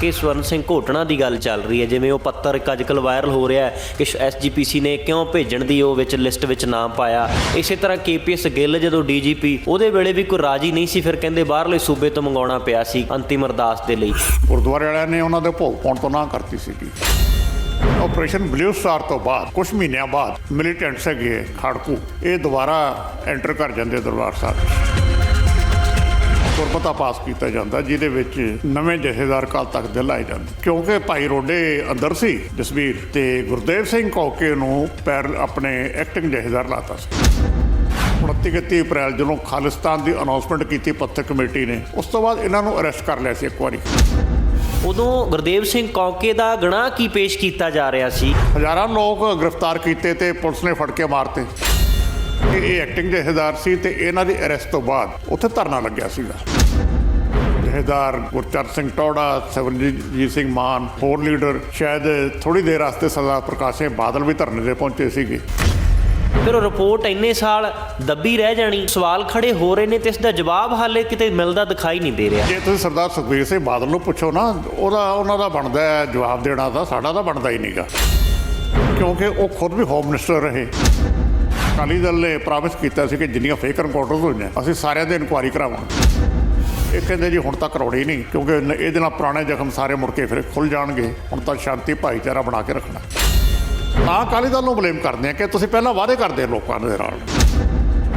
ਕਿ ਸਵਰਨ ਸਿੰਘ ਘੋਟਣਾ ਦੀ ਗੱਲ ਚੱਲ ਰਹੀ ਹੈ, ਜਿਵੇਂ ਉਹ ਪੱਤਰ ਇੱਕ ਅੱਜਕੱਲ ਵਾਇਰਲ ਹੋ ਰਿਹਾ ਹੈ ਕਿ ਐਸਜੀਪੀਸੀ ਨੇ ਕਿਉਂ ਭੇਜਣ ਦੀ ਉਹ ਵਿੱਚ ਲਿਸਟ ਵਿੱਚ ਨਾਮ ਪਾਇਆ। ਇਸੇ ਤਰ੍ਹਾਂ ਕੇਪੀਐਸ ਗਿੱਲ ਜਦੋਂ ਡੀਜੀਪੀ ਉਹਦੇ ਵੇਲੇ ਵੀ ਕੋਈ ਰਾਜੀ ਨਹੀਂ ਸੀ, ਫਿਰ ਕਹਿੰਦੇ ਬਾਹਰਲੇ ਸੂਬੇ ਤੋਂ ਮੰਗਾਉਣਾ ਪਿਆ ਸੀ ਅੰਤਿਮ ਅਰਦਾਸ ਦੇ ਲਈ। ਗੁਰਦੁਆਰੇ ਵਾਲਿਆਂ ਨੇ ਉਹਨਾਂ ਦੇ ਭੋਗ ਪਾਉਣ ਤੋਂ ਨਾ ਕਰਤੀ ਸੀਗੀ। ਆਪਰੇਸ਼ਨ ਬਲੂ ਸਟਾਰ ਤੋਂ ਬਾਅਦ ਕੁਝ ਮਹੀਨਿਆਂ ਬਾਅਦ ਮਿਲੀਟੈਂਟਸ ਹੈਗੇ ਖਾੜਕੂ। ਇਹ ਦੁਬਾਰਾ ਐਂਟਰ ਕਰ ਜਾਂਦੇ ਦਰਬਾਰ ਸਾਹਿਬ। ਗੁਰਮਤਾ ਪਾਸ ਕੀਤਾ ਜਾਂਦਾ ਜਿਹਦੇ ਵਿੱਚ ਨਵੇਂ ਜਥੇਦਾਰ ਕਾਲ ਤੱਕ ਦੇ ਲਾਏ ਜਾਂਦੇ। ਕਿਉਂਕਿ ਭਾਈ ਰੋਡੇ ਅੰਦਰ ਸੀ ਜਸਵੀਰ ਤੇ ਗੁਰਦੇਵ ਸਿੰਘ ਕੌਕੇ ਨੂੰ ਪੈਰ ਆਪਣੇ ਐਕਟਿੰਗ ਜਥੇਦਾਰ ਲਾਤਾ ਸੀ। 29 31 ਅਪ੍ਰੈਲ ਜਦੋਂ ਖਾਲਿਸਤਾਨ ਦੀ ਅਨਾਉਂਸਮੈਂਟ ਕੀਤੀ ਪੱਤਰ ਕਮੇਟੀ ਨੇ ਉਸ ਤੋਂ ਬਾਅਦ ਇਹਨਾਂ ਨੂੰ ਅਰੈਸਟ ਕਰ ਲਿਆ ਸੀ ਇੱਕ ਵਾਰੀ। ਉਦੋਂ ਗੁਰਦੇਵ ਸਿੰਘ ਕੌਂਕੇ ਦਾ ਗਨਾਹ ਕੀ ਪੇਸ਼ ਕੀਤਾ ਜਾ ਰਿਹਾ ਸੀ? ਹਜ਼ਾਰਾਂ ਲੋਕ ਗ੍ਰਿਫਤਾਰ ਕੀਤੇ ਤੇ ਪੁਲਿਸ ਨੇ ਫੜ ਕੇ ਮਾਰਤੇ। ਇਹ ਇਹ ਐਕਟਿੰਗ ਜਥੇਦਾਰ ਸੀ ਤੇ ਇਹਨਾਂ ਦੀ ਅਰੈਸਟ ਤੋਂ ਬਾਅਦ ਉੱਥੇ ਧਰਨਾ ਲੱਗਿਆ ਸੀਗਾ। ਜਥੇਦਾਰ ਗੁਰਚਰਨ ਸਿੰਘ ਟੌੜਾ ਸਿਮਰਨਜੀਤ ਸਿੰਘ ਮਾਨ ਹੋਰ ਲੀਡਰ ਸ਼ਾਇਦ ਥੋੜੀ ਦੇਰ ਵਾਸਤੇ ਸਰਦਾਰ ਪ੍ਰਕਾਸ਼ ਸਿੰਘ ਬਾਦਲ ਵੀ ਧਰਨੇ ਤੇ ਪਹੁੰਚੇ ਸੀਗੇ। ਫਿਰ ਉਹ ਰਿਪੋਰਟ ਇੰਨੇ ਸਾਲ ਦੱਬੀ ਰਹਿ ਜਾਣੀ ਸਵਾਲ ਖੜੇ ਹੋ ਰਹੇ ਨੇ ਤੇ ਇਸ ਦਾ ਜਵਾਬ ਹਾਲੇ ਕਿਤੇ ਮਿਲਦਾ ਦਿਖਾਈ ਨਹੀਂ ਦੇ ਰਿਹਾ। ਜੇ ਤੁਸੀਂ ਸਰਦਾਰ ਸੁਖਬੀਰ ਸਿੰਘ ਬਾਦਲ ਨੂੰ ਪੁੱਛੋ ਨਾ ਉਹਦਾ ਉਹਨਾਂ ਦਾ ਬਣਦਾ ਹੈ ਜਵਾਬ ਦੇਣਾ ਤਾਂ ਸਾਡਾ ਤਾਂ ਬਣਦਾ ਹੀ ਨਹੀਂਗਾ ਕਿਉਂਕਿ ਉਹ ਖੁਦ ਵੀ ਹੋਮ ਮਿਨਿਸਟਰ ਰਹੇ। ਅਕਾਲੀ ਦਲ ਨੇ ਪ੍ਰਾਮਿਸ ਕੀਤਾ ਸੀ ਕਿ ਜਿੰਨੀਆਂ ਫੇਕ ਰਿਪੋਰਟਸ ਹੋਈਆਂ ਅਸੀਂ ਸਾਰਿਆਂ ਦੀ ਇਨਕੁਆਇਰੀ ਕਰਾਵਾਂਗੇ। ਇਹ ਕਹਿੰਦੇ ਜੀ ਹੁਣ ਤੱਕ ਕਰੋੜੀ ਨਹੀਂ ਕਿਉਂਕਿ ਇਹਦੇ ਨਾਲ ਪੁਰਾਣੇ ਜ਼ਖਮ ਸਾਰੇ ਮੁੜ ਕੇ ਫਿਰ ਖੁੱਲ ਜਾਣਗੇ। ਹੁਣ ਤਾਂ ਸ਼ਾਂਤੀ ਭਾਈਚਾਰਾ ਬਣਾ ਕੇ ਰੱਖਣਾ। ਤਾਂ ਅਕਾਲੀ ਦਲ ਨੂੰ ਬਲੇਮ ਕਰਦੇ ਆ ਕਿ ਤੁਸੀਂ ਪਹਿਲਾਂ ਵਾਅਦੇ ਕਰਦੇ ਲੋਕਾਂ ਦੇ ਨਾਲ।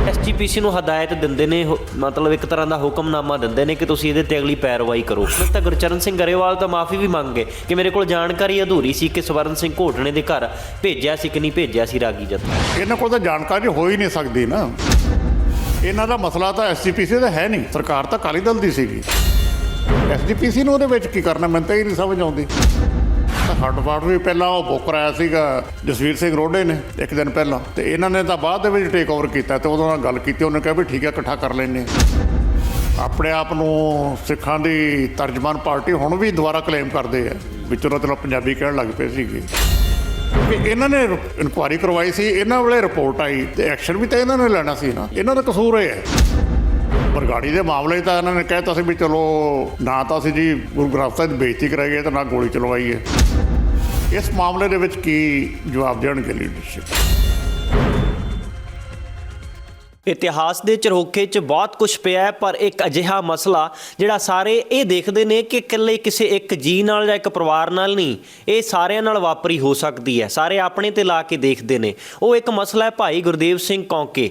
ਐਸਜੀਪੀਸੀ ਨੂੰ ਹਦਾਇਤ ਦਿੰਦੇ ਨੇ ਮਤਲਬ ਇੱਕ ਤਰ੍ਹਾਂ ਦਾ ਹੁਕਮਨਾਮਾ ਦਿੰਦੇ ਨੇ ਕਿ ਤੁਸੀਂ ਇਹਦੇ ਤੇ ਅਗਲੀ ਪੈਰਵਾਈ ਕਰੋ। ਹੁਣ ਤਾਂ ਗੁਰਚਰਨ ਸਿੰਘ ਗਰੇਵਾਲ ਤਾਂ ਮਾਫੀ ਵੀ ਮੰਗ ਗਏ ਕਿ ਮੇਰੇ ਕੋਲ ਜਾਣਕਾਰੀ ਅਧੂਰੀ ਸੀ ਕਿ ਸਵਰਨ ਸਿੰਘ ਘੋਟਣੇ ਦੇ ਘਰ ਭੇਜਿਆ ਸੀ ਕਿ ਨਹੀਂ ਭੇਜਿਆ ਸੀ ਰਾਗੀ ਜੱਥਾ। ਇਹਨਾਂ ਕੋਲ ਤਾਂ ਜਾਣਕਾਰੀ ਹੋ ਹੀ ਨਹੀਂ ਸਕਦੀ ਨਾ। ਇਹਨਾਂ ਦਾ ਮਸਲਾ ਤਾਂ ਐਸਜੀਪੀਸੀ ਦਾ ਹੈ ਨਹੀਂ। ਸਰਕਾਰ ਤਾਂ ਅਕਾਲੀ ਦਲ ਦੀ ਸੀਗੀ। ਐਸਜੀਪੀਸੀ ਨੂੰ ਉਹਦੇ ਵਿੱਚ ਕੀ ਕਰਨਾ, ਮੈਨੂੰ ਤਾਂ ਹੀ ਨਹੀਂ ਸਮਝ ਆਉਂਦੀ। ਤਾਂ ਹੱਡ ਪਾਟ ਵੀ ਪਹਿਲਾਂ ਉਹ ਬੁੱਕ ਕਰਾਇਆ ਸੀਗਾ, ਜਸਵੀਰ ਸਿੰਘ ਰੋਡੇ ਨੇ, ਇੱਕ ਦਿਨ ਪਹਿਲਾਂ। ਤੇ ਇਹਨਾਂ ਨੇ ਤਾਂ ਬਾਅਦ ਦੇ ਵਿੱਚ ਟੇਕ ਓਵਰ ਕੀਤਾ ਤੇ ਉਹਦੇ ਨਾਲ ਗੱਲ ਕੀਤੀ, ਉਹਨੇ ਕਿਹਾ ਵੀ ਠੀਕ ਹੈ, ਇਕੱਠਾ ਕਰ ਲੈਂਦੇ ਆਪਣੇ ਆਪ ਨੂੰ ਸਿੱਖਾਂ ਦੀ ਤਰਜਮਾਨ ਪਾਰਟੀ ਹੁਣ ਵੀ ਦੁਬਾਰਾ ਕਲੇਮ ਕਰਦੇ ਆ ਵਿੱਚੋਂ ਤਾਂ ਚਲੋ ਪੰਜਾਬੀ ਕਹਿਣ ਲੱਗ ਪਏ ਸੀਗੇ। ਕਿ ਇਹਨਾਂ ਨੇ ਇਨਕੁਆਇਰੀ ਕਰਵਾਈ ਸੀ, ਇਹਨਾਂ ਵੇਲੇ ਰਿਪੋਰਟ ਆਈ ਤੇ ਐਕਸ਼ਨ ਵੀ ਤਾਂ ਇਹਨਾਂ ਨੇ ਲੈਣਾ ਸੀ ਨਾ। ਇਹਨਾਂ ਦਾ ਕਸੂਰ ਇਹ ਹੈ। ਬਰਗਾੜੀ ਦੇ ਮਾਮਲੇ ਤਾਂ ਇਹਨਾਂ ਨੇ ਕਹਿਤਾ ਸੀ ਵੀ ਚਲੋ, ਨਾ ਤਾਂ ਅਸੀਂ ਜੀ ਗੁਰੂ ਗ੍ਰੰਥ ਸਾਹਿਬ ਦੀ ਬੇਇੱਜ਼ਤੀ ਕਰਾਈਏ ਤੇ ਨਾ ਗੋਲੀ ਚਲਵਾਈਏ। ਇਸ ਮਾਮਲੇ ਦੇ ਵਿੱਚ ਕੀ ਜਵਾਬ ਦੇਣਗੇ ਲੀਡਰਸ਼ਿਪ ਇਤਿਹਾਸ ਦੇ ਝਰੋਖੇ 'ਚ ਬਹੁਤ ਕੁਝ ਪਿਆ ਹੈ, ਪਰ ਇੱਕ ਅਜਿਹਾ ਮਸਲਾ ਜਿਹੜਾ ਸਾਰੇ ਇਹ ਦੇਖਦੇ ਨੇ ਕਿ ਇਕੱਲੇ ਕਿਸੇ ਇੱਕ ਜੀ ਨਾਲ ਜਾਂ ਇੱਕ ਪਰਿਵਾਰ ਨਾਲ ਨਹੀਂ, ਇਹ ਸਾਰਿਆਂ ਨਾਲ ਵਾਪਰੀ ਹੋ ਸਕਦੀ ਹੈ। ਸਾਰੇ ਆਪਣੇ ਤੇ ਲਾ ਕੇ ਦੇਖਦੇ ਨੇ। ਉਹ ਇੱਕ ਮਸਲਾ ਹੈ ਭਾਈ ਗੁਰਦੇਵ ਸਿੰਘ ਕੌਂਕੇ।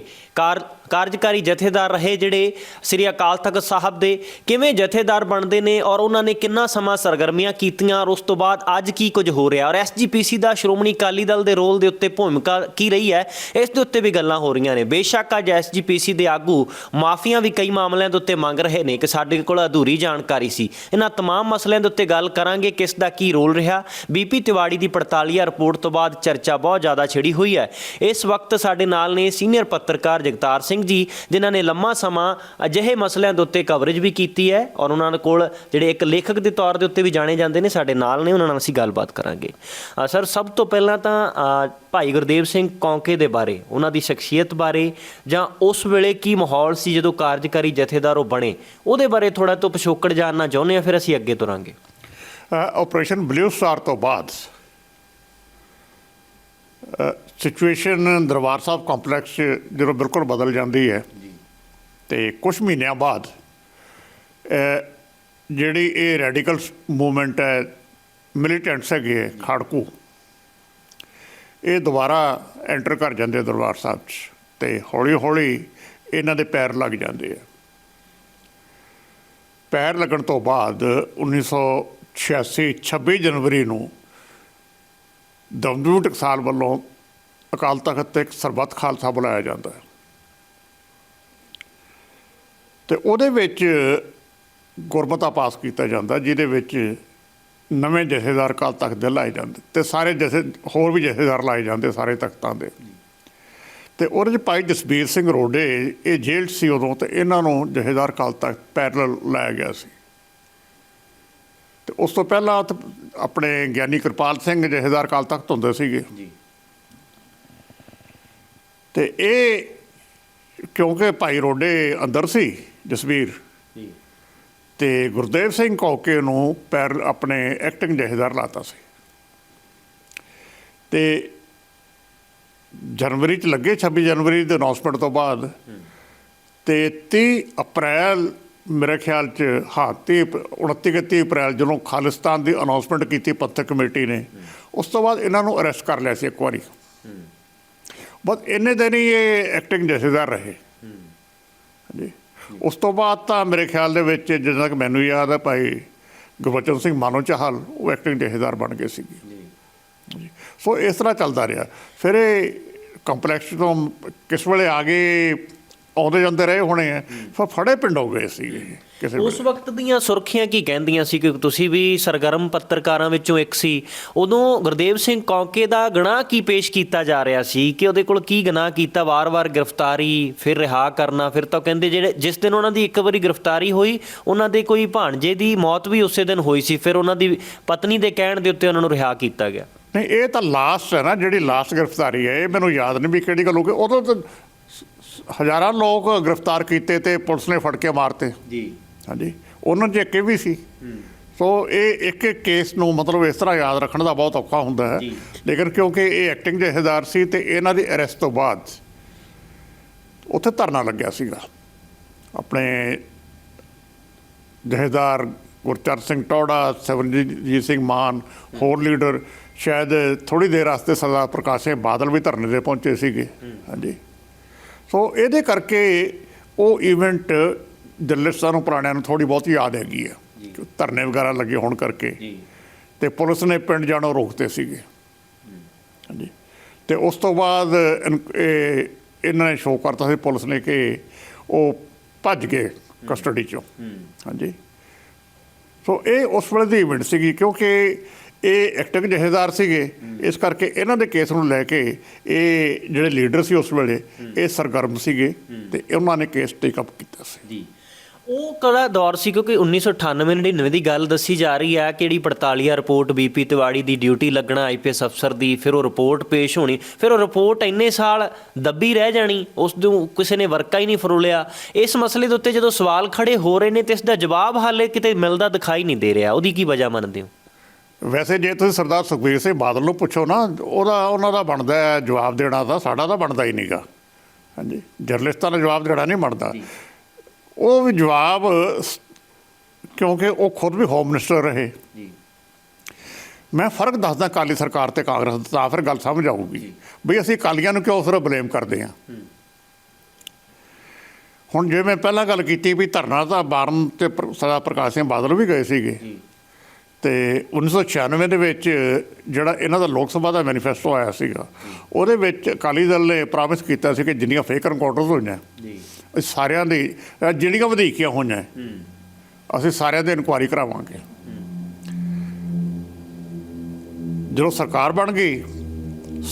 ਕਾਰਜਕਾਰੀ ਜਥੇਦਾਰ ਰਹੇ ਜਿਹੜੇ ਸ੍ਰੀ ਅਕਾਲ ਤਖਤ ਸਾਹਿਬ ਦੇ ਕਿਵੇਂ ਜਥੇਦਾਰ ਬਣਦੇ ਨੇ ਔਰ ਉਹਨਾਂ ਨੇ ਕਿੰਨਾ ਸਮਾਂ ਸਰਗਰਮੀਆਂ ਕੀਤੀਆਂ ਔਰ ਉਸ ਤੋਂ ਬਾਅਦ ਅੱਜ ਕੀ ਕੁਝ ਹੋ ਰਿਹਾ ਔਰ ਐਸਜੀਪੀਸੀ ਦਾ ਸ਼੍ਰੋਮਣੀ ਅਕਾਲੀ ਦਲ ਦੇ ਰੋਲ ਦੇ ਉੱਤੇ ਭੂਮਿਕਾ ਕੀ ਰਹੀ ਹੈ ਇਸ ਦੇ ਉੱਤੇ ਵੀ ਗੱਲਾਂ ਹੋ ਰਹੀਆਂ ਨੇ ਬੇਸ਼ੱਕ ਅੱਜ ਐਸਜੀਪੀਸੀ ਦੇ ਆਗੂ ਮਾਫੀਆਂ ਵੀ ਕਈ ਮਾਮਲਿਆਂ ਦੇ ਉੱਤੇ ਮੰਗ ਰਹੇ ਨੇ ਕਿ ਸਾਡੇ ਕੋਲ ਅਧੂਰੀ ਜਾਣਕਾਰੀ ਸੀ ਇਹਨਾਂ तमाम ਮਸਲਿਆਂ ਦੇ ਉੱਤੇ ਗੱਲ ਕਰਾਂਗੇ ਕਿਸ ਦਾ ਕੀ ਰੋਲ ਰਿਹਾ ਬੀਪੀ ਤਿਵਾੜੀ ਦੀ ਪੜਤਾਲੀਆ ਰਿਪੋਰਟ ਤੋਂ ਬਾਅਦ ਚਰਚਾ ਬਹੁਤ ਜ਼ਿਆਦਾ ਛਿੜੀ ਹੋਈ ਹੈ ਇਸ ਵਕਤ ਸਾਡੇ ਨਾਲ ਨੇ ਸੀਨੀਅਰ ਪੱਤਰਕਾਰ ਜਗਤਾਰ ਸਿੰਘ ਜੀ, ਜਿਨ੍ਹਾਂ ਨੇ ਲੰਮਾ ਸਮਾਂ ਅਜਿਹੇ ਮਸਲਿਆਂ ਦੇ ਉੱਤੇ ਕਵਰੇਜ ਵੀ ਕੀਤੀ ਹੈ ਔਰ ਉਹਨਾਂ ਕੋਲ ਜਿਹੜੇ ਇੱਕ ਲੇਖਕ ਦੇ ਤੌਰ ਦੇ ਉੱਤੇ ਵੀ ਜਾਣੇ ਜਾਂਦੇ ਨੇ, ਸਾਡੇ ਨਾਲ ਨੇ, ਉਹਨਾਂ ਨਾਲ ਅਸੀਂ ਗੱਲਬਾਤ ਕਰਾਂਗੇ। ਸਰ, ਸਭ ਤੋਂ ਪਹਿਲਾਂ ਤਾਂ ਭਾਈ ਗੁਰਦੇਵ ਸਿੰਘ ਕੌਂਕੇ ਦੇ ਬਾਰੇ, ਉਹਨਾਂ ਦੀ ਸ਼ਖਸੀਅਤ ਬਾਰੇ, ਜਾਂ ਉਸ ਵੇਲੇ ਕੀ ਮਾਹੌਲ ਸੀ ਜਦੋਂ ਕਾਰਜਕਾਰੀ ਜਥੇਦਾਰ ਉਹ ਬਣੇ? ਉਹਦੇ ਬਾਰੇ ਥੋੜਾ ਤੋਂ ਪਿਛੋਕੜ ਜਾਣਨਾ ਚਾਹੁੰਦੇ ਆ ਫਿਰ ਅਸੀਂ ਅੱਗੇ ਤੁਰਾਂਗੇ। ਆਪਰੇਸ਼ਨ ਬਲੂ ਸਟਾਰ ਤੋਂ ਬਾਅਦ ਸਿਚੁਏਸ਼ਨ ਦਰਬਾਰ ਸਾਹਿਬ ਕੰਪਲੈਕਸ 'ਚ ਜਦੋਂ ਬਿਲਕੁਲ ਬਦਲ ਜਾਂਦੀ ਹੈ ਤੇ ਕੁਝ ਮਹੀਨਿਆਂ ਬਾਅਦ ਜਿਹੜੀ ਇਹ ਰੈਡੀਕਲ ਮੂਵਮੈਂਟ ਹੈ ਮਿਲੀਟੈਂਟਸ ਹੈਗੇ ਖੜਕੂ ਇਹ ਦੁਬਾਰਾ ਐਂਟਰ ਕਰ ਜਾਂਦੇ ਦਰਬਾਰ ਸਾਹਿਬ 'ਚ ਤੇ ਹੌਲੀ ਹੌਲੀ ਇਹਨਾਂ ਦੇ ਪੈਰ ਲੱਗ ਜਾਂਦੇ ਆ। ਪੈਰ ਲੱਗਣ ਤੋਂ ਬਾਅਦ 1986 26 ਜਨਵਰੀ ਨੂੰ ਦਮਦਮੀ ਟਕਸਾਲ ਵੱਲੋਂ ਅਕਾਲ ਤਖਤ ਤੇ ਇੱਕ ਸਰਬੱਤ ਖਾਲਸਾ ਬੁਲਾਇਆ ਜਾਂਦਾ ਹੈ। ਤੇ ਉਹਦੇ ਵਿੱਚ ਗੁਰਮਤਾ ਪਾਸ ਕੀਤਾ ਜਾਂਦਾ, ਜਿਹਦੇ ਵਿੱਚ ਨਵੇਂ ਜਥੇਦਾਰ ਅਕਾਲ ਤਖਤ ਦੇ ਲਾਏ ਜਾਂਦੇ ਤੇ ਸਾਰੇ ਜਥੇ, ਹੋਰ ਵੀ ਜਥੇਦਾਰ ਲਾਏ ਜਾਂਦੇ ਸਾਰੇ ਤਖਤਾਂ ਦੇ। ਤੇ ਉਹਦੇ ਚ ਭਾਈ ਜਸਬੀਰ ਸਿੰਘ ਰੋਡੇ, ਇਹ ਜੇਲ੍ਹ 'ਚ ਸੀ ਉਦੋਂ ਤੇ ਇਹਨਾਂ ਨੂੰ ਜਥੇਦਾਰ ਅਕਾਲ ਤਖਤ ਪੈਰਲਲ ਲਾਇਆ ਗਿਆ ਸੀ। ਤੇ ਉਸ ਤੋਂ ਪਹਿਲਾਂ ਆਪਣੇ ਗਿਆਨੀ ਕਿਰਪਾਲ ਸਿੰਘ ਜਥੇਦਾਰ ਅਕਾਲ ਤਖਤ ਹੁੰਦੇ ਸੀਗੇ। ਜੀ। ਤੇ ਇਹ ਕਿਉਂਕਿ ਭਾਈ ਰੋਡੇ ਅੰਦਰ ਸੀ ਜਸਬੀਰ ਜੀ। ਤੇ ਗੁਰਦੇਵ ਸਿੰਘ ਕੌਕੇ ਨੂੰ ਪੈਰ ਆਪਣੇ ਐਕਟਿੰਗ ਜਹੇਦਾਰ ਲਾਤਾ ਸੀ। ਤੇ ਜਨਵਰੀ ਚ ਲੱਗੇ 26 ਜਨਵਰੀ ਦੇ ਅਨਾਉਂਸਮੈਂਟ ਤੋਂ ਬਾਅਦ ਤੇ 30 ਅਪ੍ਰੈਲ ਮੇਰੇ ਖਿਆਲ ਚ ਹਾਂ 30 29 ਕਿ 30 ਅਪ੍ਰੈਲ ਜਦੋਂ ਖਾਲਿਸਤਾਨ ਦੀ ਅਨਾਉਂਸਮੈਂਟ ਕੀਤੀ ਪੱਤਰ ਕਮੇਟੀ ਨੇ ਉਸ ਤੋਂ ਬਾਅਦ ਇਹਨਾਂ ਨੂੰ ਅਰੈਸਟ ਕਰ ਲਿਆ ਸੀ ਇੱਕ ਵਾਰੀ। ਬਸ ਇੰਨੇ ਦਿਨ ਹੀ ਇਹ ਐਕਟਿੰਗ ਜਥੇਦਾਰ ਰਹੇ। ਜੀ ਉਸ ਤੋਂ ਬਾਅਦ ਤਾਂ ਮੇਰੇ ਖਿਆਲ ਦੇ ਵਿੱਚ ਜਿੱਦਾਂ ਕਿ ਮੈਨੂੰ ਯਾਦ ਹੈ ਭਾਈ ਗੁਰਬਚਨ ਸਿੰਘ ਮਾਨੋ ਚਾਹਲ ਉਹ ਐਕਟਿੰਗ ਜਥੇਦਾਰ ਬਣ ਗਏ ਸੀਗੇ। ਜੀ। ਸੋ ਇਸ ਤਰ੍ਹਾਂ ਚੱਲਦਾ ਰਿਹਾ। ਫਿਰ ਇਹ ਕੰਪਲੈਕਸ ਤੋਂ ਕਿਸ ਵੇਲੇ ਆ ਗਏ? ਆਉਂਦੇ ਜਾਂਦੇ ਰਹੇ ਹੋਣੇ ਆ। ਫਿਰ ਫੜੇ ਪਿੰਡ ਗਏ ਸੀ ਕਿਸੇ ਉਸ ਵਕਤ ਦੀਆਂ ਸੁਰਖੀਆਂ ਕੀ ਕਹਿੰਦੀਆਂ ਸੀ? ਕਿ ਤੁਸੀਂ ਵੀ ਸਰਗਰਮ ਪੱਤਰਕਾਰਾਂ ਵਿੱਚੋਂ ਇੱਕ ਸੀ। ਉਦੋਂ ਗੁਰਦੇਵ ਸਿੰਘ ਕੌਂਕੇ ਦਾ ਗੁਨਾਹ ਕੀ ਪੇਸ਼ ਕੀਤਾ ਜਾ ਰਿਹਾ ਸੀ? ਕਿ ਉਹਦੇ ਕੋਲ ਕੀ ਗੁਨਾਹ ਕੀਤਾ? ਵਾਰ-ਵਾਰ ਗ੍ਰਿਫਤਾਰੀ ਫਿਰ ਰਿਹਾ ਕਰਨਾ ਫਿਰ ਤਾਂ ਕਹਿੰਦੇ ਜਿਹੜੇ ਜਿਸ ਦਿਨ ਉਹਨਾਂ ਦੀ ਇੱਕ ਵਾਰੀ ਗ੍ਰਿਫਤਾਰੀ ਹੋਈ ਉਹਨਾਂ ਦੇ ਕੋਈ ਭਾਣਜੇ ਦੀ ਮੌਤ ਵੀ ਉਸੇ ਦਿਨ ਹੋਈ ਸੀ। ਫਿਰ ਉਹਨਾਂ ਦੀ ਪਤਨੀ ਦੇ ਕਹਿਣ ਦੇ ਉੱਤੇ ਉਹਨਾਂ ਨੂੰ ਰਿਹਾ ਕੀਤਾ ਗਿਆ। ਨਹੀਂ ਇਹ ਤਾਂ ਲਾਸਟ ਹੈ ਨਾ ਜਿਹੜੀ ਲਾਸਟ ਗ੍ਰਿਫਤਾਰੀ ਹੈ ਇਹ ਮੈਨੂੰ ਯਾਦ ਨਹੀਂ ਵੀ ਕਿਹੜੀ ਗੱਲ ਹੋ ਗਈ। ਉਦੋਂ ਤਾਂ ਹਜ਼ਾਰਾਂ ਲੋਕ ਗ੍ਰਿਫਤਾਰ ਕੀਤੇ ਤੇ ਪੁਲਿਸ ਨੇ ਫੜ ਕੇ ਮਾਰਤੇ। ਜੀ। ਹਾਂਜੀ। ਉਹਨਾਂ 'ਚ ਇੱਕ ਇਹ ਵੀ ਸੀ। ਸੋ ਇਹ ਇੱਕ ਇੱਕ ਕੇਸ ਨੂੰ ਮਤਲਬ ਇਸ ਤਰ੍ਹਾਂ ਯਾਦ ਰੱਖਣ ਦਾ ਬਹੁਤ ਔਖਾ ਹੁੰਦਾ ਹੈ। ਲੇਕਿਨ ਕਿਉਂਕਿ ਇਹ ਐਕਟਿੰਗ ਜਥੇਦਾਰ ਸੀ ਤੇ ਇਹਨਾਂ ਦੀ ਅਰੈਸਟ ਤੋਂ ਬਾਅਦ ਉੱਥੇ ਧਰਨਾ ਲੱਗਿਆ ਸੀਗਾ। ਆਪਣੇ ਜਥੇਦਾਰ ਗੁਰਚਰਨ ਸਿੰਘ ਟੌੜਾ ਸਵਰਨਜੀਤ ਸਿੰਘ ਮਾਨ ਹੋਰ ਲੀਡਰ ਸ਼ਾਇਦ ਥੋੜੀ ਦੇਰ ਵਾਸਤੇ ਸਰਦਾਰ ਪ੍ਰਕਾਸ਼ ਸਿੰਘ ਬਾਦਲ ਵੀ ਧਰਨੇ ਤੇ ਪਹੁੰਚੇ ਸੀਗੇ। ਹਾਂਜੀ। ਸੋ ਇਹਦੇ ਕਰਕੇ ਉਹ ਇਵੈਂਟ ਜਰਨਲਿਸਟਾਂ ਨੂੰ ਪੁਰਾਣਿਆਂ ਨੂੰ ਥੋੜੀ ਬਹੁਤੀ ਯਾਦ ਹੈਗੀ ਆ ਧਰਨੇ ਵਗੈਰਾ ਲੱਗੇ ਹੋਣ ਕਰਕੇ। ਜੀ। ਤੇ ਪੁਲਿਸ ਨੇ ਪਿੰਡ ਜਾਣੋਂ ਰੋਕਤੇ ਸੀਗੇ। ਹਾਂਜੀ। ਤੇ ਉਸ ਤੋਂ ਬਾਅਦ ਇਹਨਾਂ ਨੇ ਸ਼ੋਅ ਕਰਤਾ ਸੀ ਪੁਲਿਸ ਨੇ ਕਿ ਉਹ ਭੱਜ ਗਏ ਕਸਟਡੀ ਚੋਂ। ਹਾਂਜੀ। ਸੋ ਇਹ ਉਸ ਵੇਲੇ ਦੀ ਇਵੈਂਟ ਸੀਗੀ ਕਿਉਂਕਿ ਇਹ ਐਕਟਿੰਗ ਜਹੇਦਾਰ ਸੀਗੇ, ਇਸ ਕਰਕੇ ਇਹਨਾਂ ਦੇ ਕੇਸ ਨੂੰ ਲੈ ਕੇ ਇਹ ਜਿਹੜੇ ਲੀਡਰ ਸੀ ਉਸ ਵੇਲੇ, ਇਹ ਸਰਗਰਮ ਸੀਗੇ ਤੇ ਉਹਨਾਂ ਨੇ ਕੇਸ ਟੇਕ ਅਪ ਕੀਤਾ ਸੀ। ਜੀ। ਉਹ ਕਿਹੜਾ ਦੌਰ ਸੀ ਕਿਉਂਕਿ 1998 99 ਦੀ ਗੱਲ ਦੱਸੀ ਜਾ ਰਹੀ ਹੈ ਕਿ ਜਿਹੜੀ ਪੜਤਾਲੀਆ ਰਿਪੋਰਟ ਬੀਪੀ ਤਿਵਾੜੀ ਦੀ ਡਿਊਟੀ ਲੱਗਣਾ ਆਈਪੀਐਸ ਅਫਸਰ ਦੀ, ਫਿਰ ਉਹ ਰਿਪੋਰਟ ਪੇਸ਼ ਹੋਣੀ, ਫਿਰ ਉਹ ਰਿਪੋਰਟ ਇੰਨੇ ਸਾਲ ਦੱਬੀ ਰਹਿ ਜਾਣੀ, ਉਸ ਨੂੰ ਕਿਸੇ ਨੇ ਵਰਕਾ ਹੀ ਨਹੀਂ ਫਰੋਲਿਆ। ਇਸ ਮਸਲੇ ਦੇ ਉੱਤੇ ਜਦੋਂ ਸਵਾਲ ਖੜੇ ਹੋ ਰਹੇ ਨੇ, ਤੇ ਇਸ ਦਾ ਜਵਾਬ ਹਾਲੇ ਕਿਤੇ ਮਿਲਦਾ ਦਿਖਾਈ ਨਹੀਂ ਦੇ ਰਿਹਾ। ਉਹਦੀ ਕੀ ਵਜ੍ਹਾ ਮੰਨਦੇ ਹੋ? ਵੈਸੇ ਜੇ ਤੁਸੀਂ ਸਰਦਾਰ ਸੁਖਬੀਰ ਸਿੰਘ ਬਾਦਲ ਨੂੰ ਪੁੱਛੋ ਨਾ ਉਹਦਾ ਉਹਨਾਂ ਦਾ ਬਣਦਾ ਜਵਾਬ ਦੇਣਾ ਤਾਂ ਸਾਡਾ ਤਾਂ ਬਣਦਾ ਹੀ ਨਹੀਂਗਾ। ਹਾਂਜੀ ਜਰਨਲਿਸਟਾਂ ਦਾ ਜਵਾਬ ਦੇਣਾ ਨਹੀਂ ਬਣਦਾ। ਉਹ ਵੀ ਜਵਾਬ ਕਿਉਂਕਿ ਉਹ ਖੁਦ ਵੀ ਹੋਮ ਮਿਨਿਸਟਰ ਰਹੇ। ਜੀ। ਮੈਂ ਫ਼ਰਕ ਦੱਸਦਾ ਕਾਲੀ ਸਰਕਾਰ ਤੇ ਕਾਂਗਰਸ ਦਾ ਤਾਂ ਫਿਰ ਗੱਲ ਸਮਝ ਆਊਗੀ। ਵੀ ਅਸੀਂ ਕਾਲੀਆਂ ਨੂੰ ਕਿਉਂ ਫਿਰ ਬਲੇਮ ਕਰਦੇ ਹਾਂ? ਹੁਣ ਜੇ ਮੈਂ ਪਹਿਲਾਂ ਗੱਲ ਕੀਤੀ ਵੀ ਧਰਨਾ ਤਾਂ ਬਾਰਨ ਤੇ ਸਰਦਾਰ ਪ੍ਰਕਾਸ਼ ਸਿੰਘ ਬਾਦਲ ਵੀ ਗਏ ਸੀਗੇ। ਜੀ। ਤੇ 1996 ਦੇ ਵਿੱਚ ਜਿਹੜਾ ਇਹਨਾਂ ਦਾ ਲੋਕ ਸਭਾ ਦਾ ਮੈਨੀਫੈਸਟੋ ਆਇਆ ਸੀਗਾ ਉਹਦੇ ਵਿੱਚ ਅਕਾਲੀ ਦਲ ਨੇ ਪ੍ਰੋਮਿਸ ਕੀਤਾ ਸੀ ਕਿ ਜਿੰਨੀਆਂ ਫੇਕ ਐਨਕਾਊਂਟਰਸ ਹੋਈਆਂ ਜੀ। ਸਾਰਿਆਂ ਦੀ ਜਿਹੜੀਆਂ ਵਧੀਕੀਆਂ ਹੋਈਆਂ ਅਸੀਂ ਸਾਰਿਆਂ ਦੀ ਇਨਕੁਆਇਰੀ ਕਰਾਵਾਂਗੇ। ਜਦੋਂ ਸਰਕਾਰ ਬਣ ਗਈ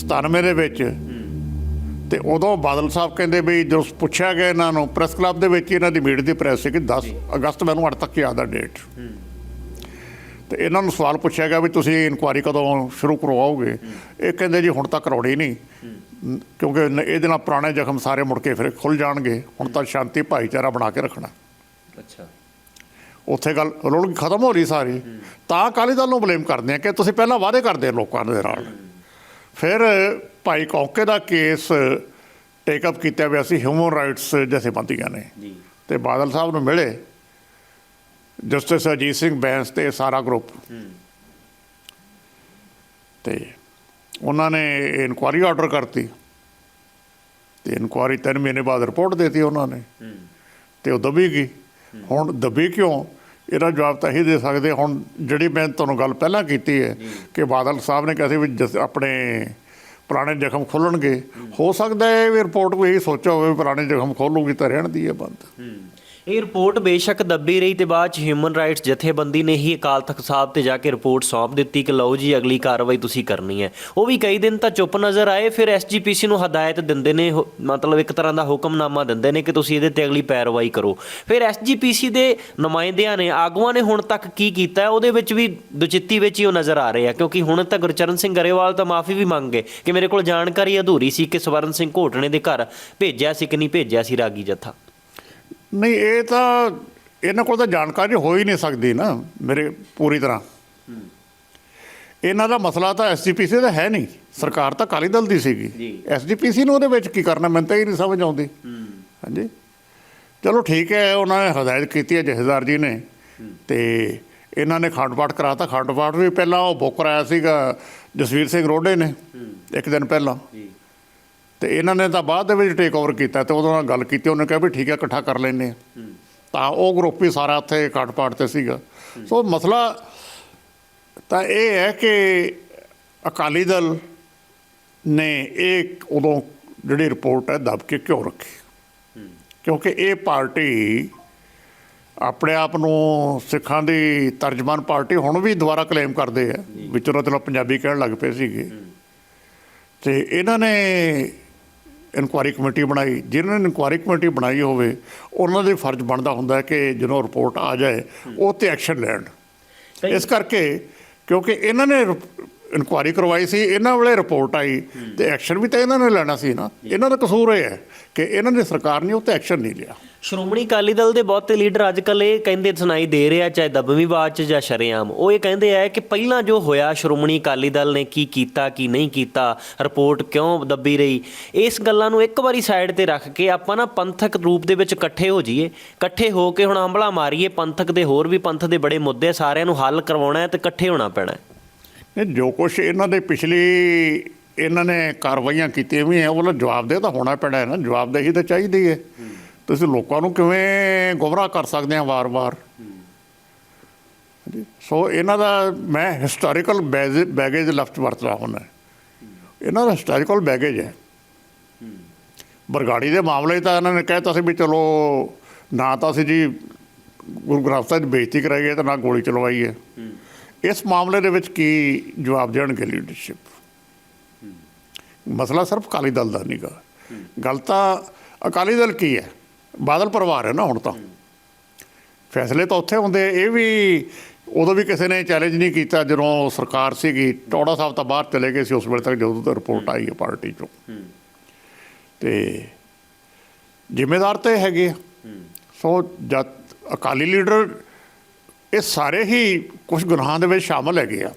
97 ਦੇ ਵਿੱਚ ਤੇ ਉਦੋਂ ਬਾਦਲ ਸਾਹਿਬ ਕਹਿੰਦੇ ਵੀ ਜਦੋਂ ਪੁੱਛਿਆ ਗਿਆ ਇਹਨਾਂ ਨੂੰ ਪ੍ਰੈਸ ਕਲੱਬ ਦੇ ਵਿੱਚ ਇਹਨਾਂ ਦੀ ਮੀਟ ਦੀ ਪ੍ਰੈਸ ਸੀ ਕਿ 10 ਅਗਸਤ ਮੈਨੂੰ ਅੱਜ ਤੱਕ ਯਾਦ ਆ ਡੇਟ ਤੇ ਇਹਨਾਂ ਨੂੰ ਸਵਾਲ ਪੁੱਛਿਆ ਗਿਆ ਵੀ ਤੁਸੀਂ ਇਨਕੁਆਇਰੀ ਕਦੋਂ ਸ਼ੁਰੂ ਕਰਵਾਓਗੇ? ਇਹ ਕਹਿੰਦੇ ਜੀ ਹੁਣ ਤੱਕ ਕਰਵਾਉਣੀ ਨਹੀਂ। ਕਿਉਂਕਿ ਇਹਦੇ ਨਾਲ ਪੁਰਾਣੇ ਜ਼ਖਮ ਸਾਰੇ ਮੁੜ ਕੇ ਫਿਰ ਖੁੱਲ ਜਾਣਗੇ। ਹੁਣ ਤਾਂ ਸ਼ਾਂਤੀ ਭਾਈਚਾਰਾ ਬਣਾ ਕੇ ਰੱਖਣਾ। ਅੱਛਾ। ਉੱਥੇ ਗੱਲ ਰੁਲ ਗਈ ਖਤਮ ਹੋ ਰਹੀ ਸਾਰੀ। ਤਾਂ ਅਕਾਲੀ ਦਲ ਨੂੰ ਬਲੇਮ ਕਰਦੇ ਆ ਕਿ ਤੁਸੀਂ ਪਹਿਲਾਂ ਵਾਅਦੇ ਕਰਦੇ ਲੋਕਾਂ ਦੇ ਨਾਲ। ਫਿਰ ਭਾਈ ਕੌਕੇ ਦਾ ਕੇਸ ਟੇਕ ਅਪ ਕੀਤਾ ਹੋਇਆ ਸੀ ਹਿਊਮਨ ਰਾਈਟਸ ਜਥੇਬੰਦੀਆਂ ਨੇ। ਜੀ। ਤੇ ਬਾਦਲ ਸਾਹਿਬ ਨੂੰ ਮਿਲੇ। ਜਸਟਿਸ ਅਜੀਤ ਸਿੰਘ ਬੈਂਸ ਤੇ ਸਾਰਾ ਗਰੁੱਪ ਤੇ ਉਹਨਾਂ ਨੇ ਇਨਕੁਆਰੀ ਆਰਡਰ ਕਰਤੀ। ਤੇ ਇਨਕੁਆਰੀ ਤਿੰਨ ਮਹੀਨੇ ਬਾਅਦ ਰਿਪੋਰਟ ਦੇਤੀ ਉਹਨਾਂ ਨੇ। ਤੇ ਉਹ ਦਬੀ ਗਈ। ਹੁਣ ਦਬੀ ਕਿਉਂ? ਇਹਦਾ ਜਵਾਬ ਤਾਂ ਇਹ ਦੇ ਸਕਦੇ। ਹੁਣ ਜਿਹੜੀ ਮੈਂ ਤੁਹਾਨੂੰ ਗੱਲ ਪਹਿਲਾਂ ਕੀਤੀ ਹੈ ਕਿ ਬਾਦਲ ਸਾਹਿਬ ਨੇ ਕਿਹਾ ਸੀ ਵੀ ਜਸ- ਆਪਣੇ ਪੁਰਾਣੇ ਜ਼ਖਮ ਖੋਲਣਗੇ। ਹੋ ਸਕਦਾ ਹੈ ਵੀ ਰਿਪੋਰਟ ਕੋਈ ਇਹ ਸੋਚਿਆ ਹੋਵੇ ਵੀ ਪੁਰਾਣੇ ਜ਼ਖਮ ਖੋਲੂਗੀ ਤਾਂ ਰਹਿਣ ਦੀ ਹੈ ਬੰਦ। ਇਹ ਰਿਪੋਰਟ ਬੇਸ਼ੱਕ ਦੱਬੀ ਰਹੀ ਤੇ ਬਾਅਦ ਚ ਹਿਊਮਨ ਰਾਈਟਸ ਜਥੇਬੰਦੀ ਨੇ ਹੀ ਅਕਾਲ ਤਖਤ ਸਾਹਿਬ ਤੇ ਜਾ ਕੇ ਰਿਪੋਰਟ ਸੌਂਪ ਦਿੱਤੀ ਕਿ ਲਓ ਜੀ, ਅਗਲੀ ਕਾਰਵਾਈ ਤੁਸੀਂ ਕਰਨੀ ਹੈ। ਉਹ ਵੀ ਕਈ ਦਿਨ ਤਾਂ ਚੁੱਪ ਨਜ਼ਰ ਆਏ, ਫਿਰ ਐਸਜੀਪੀਸੀ ਨੂੰ ਹਦਾਇਤ ਦਿੰਦੇ ਨੇ ਹੋ- ਮਤਲਬ ਇੱਕ ਤਰ੍ਹਾਂ ਦਾ ਹੁਕਮਨਾਮਾ ਦਿੰਦੇ ਨੇ ਕਿ ਤੁਸੀਂ ਇਹਦੇ ਤੇ ਅਗਲੀ ਪੈਰਵਾਈ ਕਰੋ। ਫਿਰ ਐਸਜੀਪੀਸੀ ਦੇ ਨੁਮਾਇੰਦਿਆਂ ਨੇ, ਆਗੂਆਂ ਨੇ ਹੁਣ ਤੱਕ ਕੀ ਕੀਤਾ, ਉਹਦੇ ਵਿੱਚ ਵੀ ਦੁਚਿੱਤੀ ਵਿੱਚ ਹੀ ਉਹ ਨਜ਼ਰ ਆ ਰਹੇ ਆ, ਕਿਉਂਕਿ ਹੁਣ ਤਾਂ ਗੁਰਚਰਨ ਸਿੰਘ ਗਰੇਵਾਲ ਤਾਂ ਮਾਫੀ ਵੀ ਮੰਗ ਗਏ ਕਿ ਮੇਰੇ ਕੋਲ ਜਾਣਕਾਰੀ ਅਧੂਰੀ ਸੀ ਕਿ ਸਵਰਨ ਸਿੰਘ ਘੋਟਣੇ ਦੇ ਘਰ ਭੇਜਿਆ ਸੀ ਕਿ ਨਹੀਂ ਭੇਜਿਆ ਸੀ ਰਾਗੀ ਜਥਾ। ਨਹੀਂ ਇਹ ਤਾਂ ਇਹਨਾਂ ਕੋਲ ਤਾਂ ਜਾਣਕਾਰੀ ਹੋ ਹੀ ਨਹੀਂ ਸਕਦੀ ਨਾ ਮੇਰੇ ਪੂਰੀ ਤਰ੍ਹਾਂ। ਇਹਨਾਂ ਦਾ ਮਸਲਾ ਤਾਂ ਐਸਜੀਪੀਸੀ ਦਾ ਹੈ ਨਹੀਂ। ਸਰਕਾਰ ਤਾਂ ਅਕਾਲੀ ਦਲ ਦੀ ਸੀਗੀ। ਐਸਜੀਪੀਸੀ ਨੂੰ ਉਹਦੇ ਵਿੱਚ ਕੀ ਕਰਨਾ ਮੈਨੂੰ ਤਾਂ ਇਹ ਨਹੀਂ ਸਮਝ ਆਉਂਦੀ। ਹਾਂਜੀ। ਚਲੋ ਠੀਕ ਹੈ ਉਹਨਾਂ ਨੇ ਹਦਾਇਤ ਕੀਤੀ ਹੈ ਜਥੇਦਾਰ ਜੀ ਨੇ। ਤੇ ਇਹਨਾਂ ਨੇ ਖੰਡ ਪਾਠ ਕਰਾਤਾ। ਖੰਡ ਪਾਠ ਵੀ ਪਹਿਲਾਂ ਉਹ ਬੁੱਕ ਕਰਾਇਆ ਸੀਗਾ ਜਸਵੀਰ ਸਿੰਘ ਰੋਡੇ ਨੇ ਇੱਕ ਦਿਨ ਪਹਿਲਾਂ। ਤੇ ਇਹਨਾਂ ਨੇ ਤਾਂ ਬਾਅਦ ਦੇ ਵਿੱਚ ਟੇਕ ਓਵਰ ਕੀਤਾ ਤੇ ਉਹਦੇ ਨਾਲ ਗੱਲ ਕੀਤੀ ਉਹਨੇ ਕਿਹਾ ਵੀ ਠੀਕ ਹੈ ਇਕੱਠਾ ਕਰ ਲੈਨੇ ਆ ਤਾਂ ਉਹ ਗਰੁੱਪ ਵੀ ਸਾਰਾ ਉੱਥੇ ਕੱਟ ਪਾਟ ਤੇ ਸੀਗਾ। ਸੋ ਮਸਲਾ ਤਾਂ ਇਹ ਹੈ ਕਿ ਅਕਾਲੀ ਦਲ ਨੇ ਇਹ ਉਦੋਂ ਜਿਹੜੀ ਰਿਪੋਰਟ ਹੈ ਦਬ ਕੇ ਕਿਉਂ ਰੱਖੀ? ਕਿਉਂਕਿ ਇਹ ਪਾਰਟੀ ਆਪਣੇ ਆਪ ਨੂੰ ਸਿੱਖਾਂ ਦੀ ਤਰਜਮਾਨ ਪਾਰਟੀ ਹੁਣ ਵੀ ਦੁਬਾਰਾ ਕਲੇਮ ਕਰਦੇ ਆ ਵਿੱਚੋਂ ਤਾਂ ਪੰਜਾਬੀ ਕਹਿਣ ਲੱਗ ਪਏ ਸੀਗੇ। ਤੇ ਇਹਨਾਂ ਨੇ ਇਨਕੁਆਰੀ ਕਮੇਟੀ ਬਣਾਈ। ਜਿਨ੍ਹਾਂ ਨੇ ਇਨਕੁਆਰੀ ਕਮੇਟੀ ਬਣਾਈ ਹੋਵੇ ਉਹਨਾਂ ਦੇ ਫਰਜ਼ ਬਣਦਾ ਹੁੰਦਾ ਹੈ ਕਿ ਜਦੋਂ ਰਿਪੋਰਟ ਆ ਜਾਏ ਉਹ ਤੇ ਐਕਸ਼ਨ ਲੈਣ। ਇਸ ਕਰਕੇ ਕਿਉਂਕਿ ਇਹਨਾਂ ਨੇ ਇਨਕੁਆਰੀ ਕਰਵਾਈ ਸੀ ਇਹਨਾਂ ਵੇਲੇ ਰਿਪੋਰਟ ਆਈ ਤੇ ਐਕਸ਼ਨ ਵੀ ਤਾਂ ਇਹਨਾਂ ਨੇ ਲੈਣਾ ਸੀ ਨਾ। ਇਹਨਾਂ ਦਾ ਕਸੂਰ ਇਹ ਹੈ ਕਿ ਇਹਨਾਂ ਨੇ ਸਰਕਾਰ ਨੇ ਉਹ ਤੇ ਐਕਸ਼ਨ ਨਹੀਂ ਲਿਆ। ਸ਼੍ਰੋਮਣੀ ਅਕਾਲੀ ਦਲ ਦੇ ਬਹੁਤੇ ਲੀਡਰ ਅੱਜ ਕੱਲ ਇਹ ਕਹਿੰਦੇ ਸੁਣਾਈ ਦੇ ਰਿਹਾ, ਚਾਹੇ ਦਬਵੀਂ ਬਾਤ ਚ ਜਾਂ ਸ਼ਰੇਆਮ। ਉਹ ਇਹ ਕਹਿੰਦੇ ਆ ਕਿ ਪਹਿਲਾਂ ਜੋ ਹੋਇਆ, ਸ਼੍ਰੋਮਣੀ ਅਕਾਲੀ ਦਲ ਨੇ ਕੀ ਕੀਤਾ, ਕੀ ਨਹੀਂ ਕੀਤਾ, ਰਿਪੋਰਟ ਕਿਉਂ ਦੱਬੀ ਰਹੀ? ਇਸ ਗੱਲਾਂ ਨੂੰ ਇੱਕ ਵਾਰੀ ਸਾਈਡ ਤੇ ਰੱਖ ਕੇ ਆਪਾਂ ਨਾ ਪੰਥਕ ਰੂਪ ਦੇ ਵਿੱਚ ਇਕੱਠੇ ਹੋ ਜਾਈਏ। ਇਕੱਠੇ ਹੋ ਕੇ ਹੁਣ ਹੰਬਲਾ ਮਾਰੀਏ, ਪੰਥਕ ਦੇ ਹੋਰ ਵੀ ਪੰਥ ਦੇ ਬੜੇ ਮੁੱਦੇ ਸਾਰਿਆਂ ਨੂੰ ਹੱਲ ਕਰਵਾਉਣਾ ਹੈ ਤੇ ਇਕੱਠੇ ਹੋਣਾ ਪੈਣਾ ਹੈ। ਇਹ ਜੋ ਕੁਛ ਇਹਨਾਂ ਦੇ ਪਿਛਲੀ ਇਹਨਾਂ ਨੇ ਕਾਰਵਾਈਆਂ ਕੀਤੀਆਂ ਵੀ ਹੈ ਉਹਦਾ ਜਵਾਬਦੇਹ ਤਾਂ ਹੋਣਾ ਪੈਣਾ ਹੈ ਨਾ, ਜਵਾਬਦੇਹੀ ਤਾਂ ਚਾਹੀਦੀ ਹੈ। ਤੁਸੀਂ ਲੋਕਾਂ ਨੂੰ ਕਿਵੇਂ ਗੁੰਮਰਾਹ ਕਰ ਸਕਦੇ ਆ ਵਾਰ-ਵਾਰ? ਸੋ ਇਹਨਾਂ ਦਾ ਮੈਂ ਹਿਸਟੋਰੀਕਲ ਬੈਗੇਜ ਲਫ਼ਜ਼ ਵਰਤਦਾ ਹੁੰਦਾ। ਇਹਨਾਂ ਦਾ ਹਿਸਟੋਰੀਕਲ ਬੈਗੇਜ ਹੈ। ਬਰਗਾੜੀ ਦੇ ਮਾਮਲੇ ਤਾਂ ਇਹਨਾਂ ਨੇ ਕਹਿਤਾ ਸੀ ਵੀ ਚਲੋ ਨਾ ਤਾਂ ਅਸੀਂ ਜੀ ਗੁਰੂ ਗ੍ਰੰਥ ਸਾਹਿਬ ਦੀ ਬੇਇੱਜ਼ਤੀ ਕਰਾਈ ਹੈ ਤੇ ਨਾ ਗੋਲੀ ਚਲਵਾਈ ਹੈ। ਇਸ ਮਾਮਲੇ ਦੇ ਵਿੱਚ ਕੀ ਜਵਾਬ ਦੇਣਗੇ ਲੀਡਰਸ਼ਿਪ ਮਸਲਾ ਸਿਰਫ ਅਕਾਲੀ ਦਲ ਦਾ ਨਹੀਂਗਾ ਗੱਲ ਤਾਂ ਅਕਾਲੀ ਦਲ ਕੀ ਹੈ? ਬਾਦਲ ਪਰਿਵਾਰ ਹੈ ਨਾ ਹੁਣ ਤਾਂ। ਫੈਸਲੇ ਤਾਂ ਉੱਥੇ ਹੁੰਦੇ ਇਹ ਵੀ ਉਦੋਂ ਵੀ ਕਿਸੇ ਨੇ ਚੈਲੰਜ ਨਹੀਂ ਕੀਤਾ, ਜਦੋਂ ਸਰਕਾਰ ਸੀਗੀ। ਟੌੜਾ ਸਾਹਿਬ ਤਾਂ ਬਾਹਰ ਚਲੇ ਗਏ ਸੀ ਉਸ ਵੇਲੇ ਤੱਕ, ਜਦੋਂ ਤੱਕ ਰਿਪੋਰਟ ਆਈ ਹੈ ਪਾਰਟੀ ਚੋਂ। ਤੇ ਜ਼ਿੰਮੇਦਾਰ ਤੇ ਹੈਗੇ ਆ। ਸੋ ਜਦ ਅਕਾਲੀ ਲੀਡਰ ਇਹ ਸਾਰੇ ਹੀ ਕੁਝ ਗੁਨਾਹਾਂ ਦੇ ਵਿੱਚ ਸ਼ਾਮਲ ਹੈਗੇ ਆ।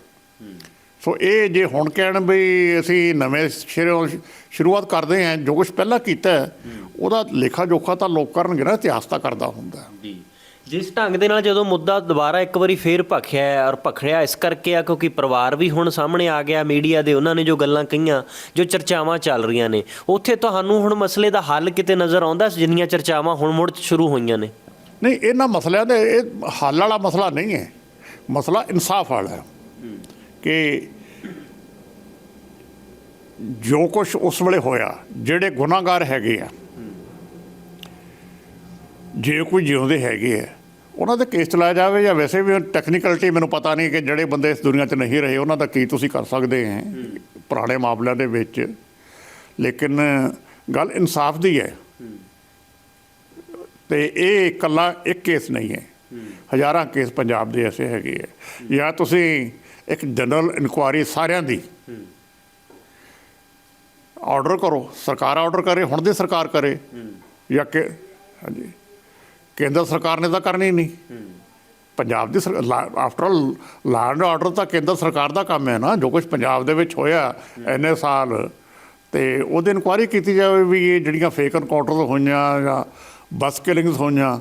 ਸੋ ਇਹ ਜੇ ਹੁਣ ਕਹਿਣ ਵੀ ਅਸੀਂ ਨਵੇਂ ਸਿਰੋਂ ਸ਼ੁਰੂਆਤ ਕਰਦੇ ਹਾਂ ਜੋ ਕੁਝ ਪਹਿਲਾਂ ਕੀਤਾ ਉਹਦਾ ਲੇਖਾ ਜੋਖਾ ਤਾਂ ਲੋਕ ਕਰਨਗੇ ਨਾ ਇਤਿਹਾਸ ਤਾਂ ਕਰਦਾ ਹੁੰਦਾ। ਜੀ। ਜਿਸ ਢੰਗ ਦੇ ਨਾਲ ਜਦੋਂ ਮੁੱਦਾ ਦੁਬਾਰਾ ਇੱਕ ਵਾਰੀ ਫੇਰ ਭਖਿਆ ਔਰ ਭਖੜਿਆ ਇਸ ਕਰਕੇ ਆ ਕਿਉਂਕਿ ਪਰਿਵਾਰ ਵੀ ਹੁਣ ਸਾਹਮਣੇ ਆ ਗਿਆ ਮੀਡੀਆ ਦੇ ਉਹਨਾਂ ਨੇ ਜੋ ਗੱਲਾਂ ਕਹੀਆਂ ਜੋ ਚਰਚਾਵਾਂ ਚੱਲ ਰਹੀਆਂ ਨੇ ਉੱਥੇ ਤੁਹਾਨੂੰ ਹੁਣ ਮਸਲੇ ਦਾ ਹੱਲ ਕਿਤੇ ਨਜ਼ਰ ਆਉਂਦਾ ਜਿੰਨੀਆਂ ਚਰਚਾਵਾਂ ਹੁਣ ਮੁੜ ਸ਼ੁਰੂ ਹੋਈਆਂ ਨੇ? ਨਹੀਂ ਇਹਨਾਂ ਮਸਲਿਆਂ ਦੇ ਇਹ ਹੱਲ ਵਾਲਾ ਮਸਲਾ ਨਹੀਂ ਹੈ। ਮਸਲਾ ਇਨਸਾਫ ਵਾਲਾ ਹੈ। ਕਿ ਜੋ ਕੁਝ ਉਸ ਵੇਲੇ ਹੋਇਆ, ਜਿਹੜੇ ਗੁਨਾਹਗਾਰ ਹੈਗੇ ਆ, ਜੇ ਕੋਈ ਜਿਉਂਦੇ ਹੈਗੇ ਆ, ਉਹਨਾਂ ਦਾ ਕੇਸ ਚਲਾਇਆ ਜਾਵੇ ਜਾਂ ਵੈਸੇ ਵੀ ਟੈਕਨੀਕਲਟੀ ਮੈਨੂੰ ਪਤਾ ਨਹੀਂ ਕਿ ਜਿਹੜੇ ਬੰਦੇ ਇਸ ਦੁਨੀਆ 'ਚ ਨਹੀਂ ਰਹੇ, ਉਹਨਾਂ ਦਾ ਕੀ ਤੁਸੀਂ ਕਰ ਸਕਦੇ ਹੈ ਪੁਰਾਣੇ ਮਾਮਲਿਆਂ ਦੇ ਵਿੱਚ। ਲੇਕਿਨ ਗੱਲ ਇਨਸਾਫ ਦੀ ਹੈ। ਤੇ ਇਹ ਇਕੱਲਾ ਇੱਕ ਕੇਸ ਨਹੀਂ ਹੈ। ਹਜ਼ਾਰਾਂ ਕੇਸ ਪੰਜਾਬ ਦੇ ਐਸੇ ਹੈਗੇ ਆ। ਜਾਂ ਤੁਸੀਂ ਇੱਕ ਜਨਰਲ ਇਨਕੁਆਰੀ ਸਾਰਿਆਂ ਦੀ ਆਰਡਰ ਕਰੋ, ਸਰਕਾਰ ਆਰਡਰ ਕਰੇ, ਹੁਣ ਦੀ ਸਰਕਾਰ ਕਰੇ, ਜਾਂ ਕਿ, ਹਾਂਜੀ। ਕੇਂਦਰ ਸਰਕਾਰ ਨੇ ਤਾਂ ਕਰਨੀ ਨਹੀਂ। ਪੰਜਾਬ ਦੀ ਆਫਟਰ ਆਲ ਲਾਅ ਆਰਡਰ ਤਾਂ ਕੇਂਦਰ ਸਰਕਾਰ ਦਾ ਕੰਮ ਹੈ ਨਾ, ਜੋ ਕੁਝ ਪੰਜਾਬ ਦੇ ਵਿੱਚ ਹੋਇਆ ਐਨੇ ਸਾਲ, ਤੇ ਉਹਦੀ ਇਨਕੁਆਰੀ ਕੀਤੀ ਜਾਵੇ ਵੀ ਇਹ ਜਿਹੜੀਆਂ ਫੇਕ ਐਨਕਾਊਂਟਰਸ ਹੋਈਆਂ ਜਾਂ ਬੱਸ ਕਿਲਿੰਗਸ ਹੋਈਆਂ,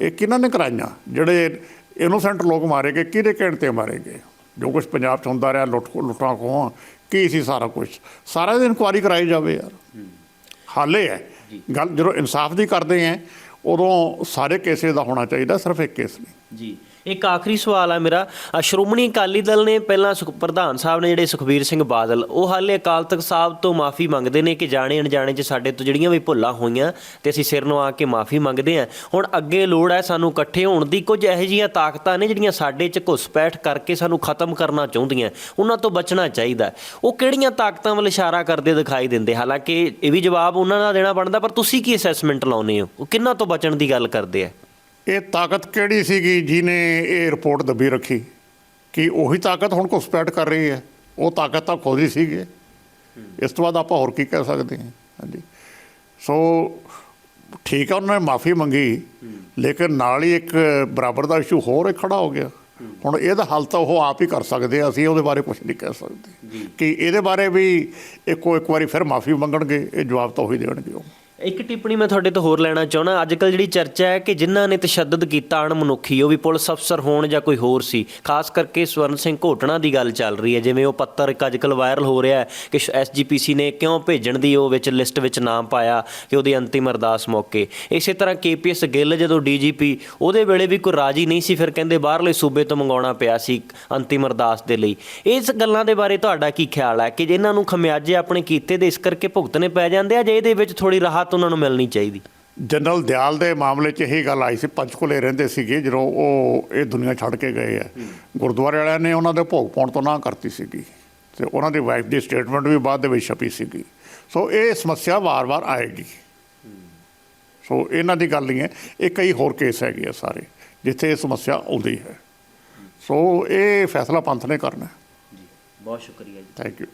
ਇਹ ਕਿਹਨਾਂ ਨੇ ਕਰਾਈਆਂ? ਜਿਹੜੇ ਇਨੋਸੈਂਟ ਲੋਕ ਮਾਰੇ ਗਏ ਕਿਹਦੇ ਕਹਿਣ ਤੇ ਮਾਰੇ ਗਏ ਜੋ ਕੁਝ ਪੰਜਾਬ 'ਚ ਹੁੰਦਾ ਰਿਹਾ ਲੁੱਟ ਲੁੱਟਾਂ ਖੋਹਾਂ ਕੀ ਸੀ ਸਾਰਾ ਕੁਝ ਸਾਰਾ ਦੀ ਇਨਕੁਆਰੀ ਕਰਾਈ ਜਾਵੇ ਯਾਰ। ਹੱਲ ਹੈ। ਗੱਲ ਜਦੋਂ ਇਨਸਾਫ ਦੀ ਕਰਦੇ ਆ ਉਦੋਂ ਸਾਰੇ ਕੇਸੇ ਦਾ ਹੋਣਾ ਚਾਹੀਦਾ ਸਿਰਫ ਇੱਕ ਕੇਸ ਨਹੀਂ। ਜੀ। ਇੱਕ ਆਖਰੀ ਸਵਾਲ ਆ ਮੇਰਾ। ਅ, ਸ਼੍ਰੋਮਣੀ ਅਕਾਲੀ ਦਲ ਨੇ ਪਹਿਲਾਂ ਸੁਖ ਪ੍ਰਧਾਨ ਸਾਹਿਬ ਨੇ ਜਿਹੜੇ ਸੁਖਬੀਰ ਸਿੰਘ ਬਾਦਲ ਉਹ ਹਾਲੇ ਅਕਾਲ ਤਖਤ ਸਾਹਿਬ ਤੋਂ ਮਾਫੀ ਮੰਗਦੇ ਨੇ ਕਿ ਜਾਣੇ ਅਣਜਾਣੇ 'ਚ ਸਾਡੇ ਤੋਂ ਜਿਹੜੀਆਂ ਵੀ ਭੁੱਲਾਂ ਹੋਈਆਂ ਤੇ ਅਸੀਂ ਸਿਰ ਨੂੰ ਆ ਕੇ ਮਾਫੀ ਮੰਗਦੇ ਹਾਂ। ਹੁਣ ਅੱਗੇ ਲੋੜ ਹੈ ਸਾਨੂੰ ਇਕੱਠੇ ਹੋਣ ਦੀ ਕੁਝ ਇਹੋ ਜਿਹੀਆਂ ਤਾਕਤਾਂ ਨੇ ਜਿਹੜੀਆਂ ਸਾਡੇ 'ਚ ਘੁਸਪੈਠ ਕਰਕੇ ਸਾਨੂੰ ਖਤਮ ਕਰਨਾ ਚਾਹੁੰਦੀਆਂ। ਉਹਨਾਂ ਤੋਂ ਬਚਣਾ ਚਾਹੀਦਾ। ਉਹ ਕਿਹੜੀਆਂ ਤਾਕਤਾਂ ਵੱਲ ਇਸ਼ਾਰਾ ਕਰਦੇ ਦਿਖਾਈ ਦਿੰਦੇ? ਹਾਲਾਂਕਿ ਇਹ ਵੀ ਜਵਾਬ ਉਹਨਾਂ ਦਾ ਦੇਣਾ ਬਣਦਾ ਪਰ ਤੁਸੀਂ ਕੀ ਅਸੈਸਮੈਂਟ ਲਾਉਨੇ ਹੋ? ਉਹ ਕਿੰਨਾਂ ਤੋਂ ਬਚਣ ਦੀ ਗੱਲ ਕਰਦੇ ਆ? ਇਹ ਤਾਕਤ ਕਿਹੜੀ ਸੀਗੀ ਜਿਹਨੇ ਇਹ ਰਿਪੋਰਟ ਦੱਬੀ ਰੱਖੀ? ਕਿ ਉਹੀ ਤਾਕਤ ਹੁਣ ਘੁਸਪੈਠ ਕਰ ਰਹੀ ਹੈ। ਉਹ ਤਾਕਤ ਤਾਂ ਖੁਦ ਹੀ ਸੀਗੇ। ਇਸ ਤੋਂ ਬਾਅਦ ਆਪਾਂ ਹੋਰ ਕੀ ਕਹਿ ਸਕਦੇ ਹਾਂ? ਹਾਂਜੀ। ਸੋ ਠੀਕ ਆ ਉਹਨਾਂ ਨੇ ਮਾਫੀ ਮੰਗੀ ਲੇਕਿਨ ਨਾਲ ਹੀ ਇੱਕ ਬਰਾਬਰ ਦਾ ਇਸ਼ੂ ਹੋਰ ਖੜਾ ਹੋ ਗਿਆ। ਹੁਣ ਇਹਦਾ ਹੱਲ ਤਾਂ ਉਹ ਆਪ ਹੀ ਕਰ ਸਕਦੇ ਆ ਅਸੀਂ ਉਹਦੇ ਬਾਰੇ ਕੁਝ ਨਹੀਂ ਕਹਿ ਸਕਦੇ। ਕਿ ਇਹਦੇ ਬਾਰੇ ਵੀ ਇੱਕੋ ਇੱਕ ਵਾਰੀ ਫਿਰ ਮਾਫੀ ਮੰਗਣਗੇ ਇਹ ਜਵਾਬ ਤਾਂ ਉਹੀ ਦੇਣਗੇ ਉਹ। ਇੱਕ ਟਿੱਪਣੀ ਮੈਂ ਤੁਹਾਡੇ ਤੋਂ ਹੋਰ ਲੈਣਾ ਚਾਹੁੰਦਾ। ਅੱਜ ਕੱਲ ਜਿਹੜੀ ਚਰਚਾ ਹੈ ਕਿ ਜਿਨ੍ਹਾਂ ਨੇ ਤਸ਼ੱਦਦ ਕੀਤਾ ਅਣਮਨੁੱਖੀ ਉਹ ਵੀ ਪੁਲਿਸ ਅਫਸਰ ਹੋਣ ਜਾਂ ਕੋਈ ਹੋਰ ਸੀ। ਖਾਸ ਕਰਕੇ ਸਵਰਨ ਸਿੰਘ ਘੋਟਣਾ ਦੀ ਗੱਲ ਚੱਲ ਰਹੀ ਹੈ। ਜਿਵੇਂ ਉਹ ਪੱਤਰ ਇੱਕ ਅੱਜ ਕੱਲ ਵਾਇਰਲ ਹੋ ਰਿਹਾ ਹੈ ਕਿ ਐਸਜੀਪੀਸੀ ਨੇ ਕਿਉਂ ਭੇਜਣ ਦੀ ਉਹ ਵਿੱਚ ਲਿਸਟ ਵਿੱਚ ਨਾਮ ਪਾਇਆ ਕਿ ਉਹਦੀ ਅੰਤਿਮ ਅਰਦਾਸ ਮੌਕੇ। ਇਸੇ ਤਰ੍ਹਾਂ ਕੇਪੀਐਸ ਗਿੱਲ ਜਦੋਂ ਡੀਜੀਪੀ ਉਹਦੇ ਵੇਲੇ ਵੀ ਕੋਈ ਰਾਜੀ ਨਹੀਂ ਸੀ, ਫਿਰ ਕਹਿੰਦੇ ਬਾਹਰਲੇ ਸੂਬੇ ਤੋਂ ਮੰਗਾਉਣਾ ਪਿਆ ਸੀ ਅੰਤਿਮ ਅਰਦਾਸ ਦੇ ਲਈ। ਇਸ ਗੱਲਾਂ ਦੇ ਬਾਰੇ ਤੁਹਾਡਾ ਕੀ ਖਿਆਲ ਹੈ ਕਿ ਜਿਨ੍ਹਾਂ ਨੂੰ ਖਮਿਆਜੇ ਆਪਣੇ ਕੀਤੇ ਦੇ ਇਸ ਕਰਕੇ ਭੁਗਤਣੇ ਪੈ ਜਾਂਦੇ ਆ ਜੇ ਇਹਦੇ ਵਿੱਚ ਥੋੜੀ ਰਾਹਤ ਉਹਨਾਂ ਨੂੰ ਮਿਲਣੀ ਚਾਹੀਦੀ। ਜਨਰਲ ਦਿਆਲ ਦੇ ਮਾਮਲੇ 'ਚ ਇਹੀ ਗੱਲ ਆਈ ਸੀ ਪੰਚਕੁਲੇ ਰਹਿੰਦੇ ਸੀਗੇ ਜਦੋਂ ਉਹ ਇਹ ਦੁਨੀਆ ਛੱਡ ਕੇ ਗਏ ਆ। ਗੁਰਦੁਆਰੇ ਵਾਲਿਆਂ ਨੇ ਉਹਨਾਂ ਦੇ ਭੋਗ ਪਾਉਣ ਤੋਂ ਨਾ ਕਰਤੀ ਸੀਗੀ। ਤੇ ਉਹਨਾਂ ਦੀ ਵਾਈਫ ਦੀ ਸਟੇਟਮੈਂਟ ਵੀ ਬਾਅਦ ਦੇ ਵਿੱਚ ਛਪੀ ਸੀਗੀ। ਸੋ ਇਹ ਸਮੱਸਿਆ ਵਾਰ-ਵਾਰ ਆਏਗੀ। ਸੋ ਇਹਨਾਂ ਦੀ ਗੱਲ ਨਹੀਂ ਹੈ ਇਹ ਕਈ ਹੋਰ ਕੇਸ ਹੈਗੇ ਆ ਸਾਰੇ ਜਿੱਥੇ ਇਹ ਸਮੱਸਿਆ ਆਉਂਦੀ ਹੈ। ਸੋ ਇਹ ਫੈਸਲਾ ਪੰਥ ਨੇ ਕਰਨਾ। ਬਹੁਤ ਸ਼ੁਕਰੀਆ ਜੀ। ਥੈਂਕ ਯੂ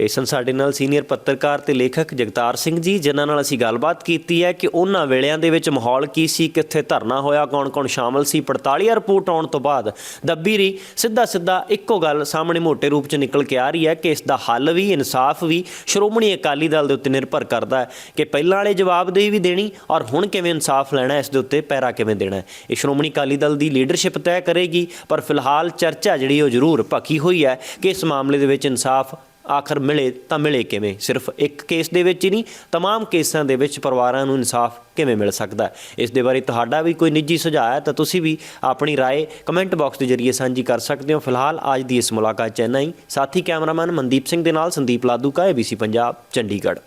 ਇਹ ਸਨ ਸਾਡੇ ਨਾਲ ਸੀਨੀਅਰ ਪੱਤਰਕਾਰ ਤੇ ਲੇਖਕ ਜਗਤਾਰ ਸਿੰਘ ਜੀ, ਜਿਨ੍ਹਾਂ ਨਾਲ ਅਸੀਂ ਗੱਲਬਾਤ ਕੀਤੀ ਹੈ ਕਿ ਉਹਨਾਂ ਵੇਲਿਆਂ ਦੇ ਵਿੱਚ ਮਾਹੌਲ ਕੀ ਸੀ, ਕਿੱਥੇ ਧਰਨਾ ਹੋਇਆ, ਕੌਣ-ਕੌਣ ਸ਼ਾਮਲ ਸੀ 45 ਰਿਪੋਰਟ ਆਉਣ ਤੋਂ ਬਾਅਦ ਦੱਬੀ ਰਹੀ। ਸਿੱਧਾ ਸਿੱਧਾ ਇੱਕੋ ਗੱਲ ਸਾਹਮਣੇ ਮੋਟੇ ਰੂਪ 'ਚ ਨਿਕਲ ਕੇ ਆ ਰਹੀ ਹੈ ਕਿ ਇਸ ਦਾ ਹੱਲ ਵੀ, ਇਨਸਾਫ ਵੀ ਸ਼੍ਰੋਮਣੀ ਅਕਾਲੀ ਦਲ ਦੇ ਉੱਤੇ ਨਿਰਭਰ ਕਰਦਾ ਹੈ ਕਿ ਪਹਿਲਾਂ ਵਾਲੇ ਜਵਾਬਦੇਹੀ ਵੀ ਦੇਣੀ ਔਰ ਹੁਣ ਕਿਵੇਂ ਇਨਸਾਫ ਲੈਣਾ, ਇਸ ਦੇ ਉੱਤੇ ਪੈਰਾ ਕਿਵੇਂ ਦੇਣਾ ਇਹ ਸ਼੍ਰੋਮਣੀ ਅਕਾਲੀ ਦਲ ਦੀ ਲੀਡਰਸ਼ਿਪ ਤੈਅ ਕਰੇਗੀ, ਪਰ ਫਿਲਹਾਲ ਚਰਚਾ ਜਿਹੜੀ ਉਹ ਜ਼ਰੂਰ ਭਖੀ ਹੋਈ ਹੈ ਕਿ ਇਸ ਮਾਮਲੇ ਦੇ ਵਿੱਚ ਇਨਸਾਫ ਆਖਰ ਮਿਲੇ ਤਾਂ ਮਿਲੇ ਕਿਵੇਂ ਸਿਰਫ ਇੱਕ ਕੇਸ ਦੇ ਵਿੱਚ ਹੀ ਨਹੀਂ तमाम ਕੇਸਾਂ ਦੇ ਵਿੱਚ ਪਰਿਵਾਰਾਂ ਨੂੰ ਇਨਸਾਫ ਕਿਵੇਂ ਮਿਲ ਸਕਦਾ ਹੈ ਇਸ ਦੇ ਬਾਰੇ ਤੁਹਾਡਾ ਵੀ ਕੋਈ ਨਿੱਜੀ ਸੁਝਾਅ ਹੈ ਤਾਂ ਤੁਸੀਂ ਵੀ ਆਪਣੀ رائے ਕਮੈਂਟ ਬਾਕਸ ਦੇ ਜ਼ਰੀਏ ਸਾਂਝੀ ਕਰ ਸਕਦੇ ਹੋ ਫਿਲਹਾਲ ਅੱਜ ਦੀ ਇਸ ਮੁਲਾਕਾਤ ਚ ਇੰਨਾ ਹੀ ਸਾਥੀ ਕੈਮਰਾਮੈਨ ਮਨਦੀਪ ਸਿੰਘ ਦੇ ਨਾਲ ਸੰਦੀਪ ਲਾਦੂ ਕਾ ABC ਪੰਜਾਬ ਚੰਡੀਗੜ੍ਹ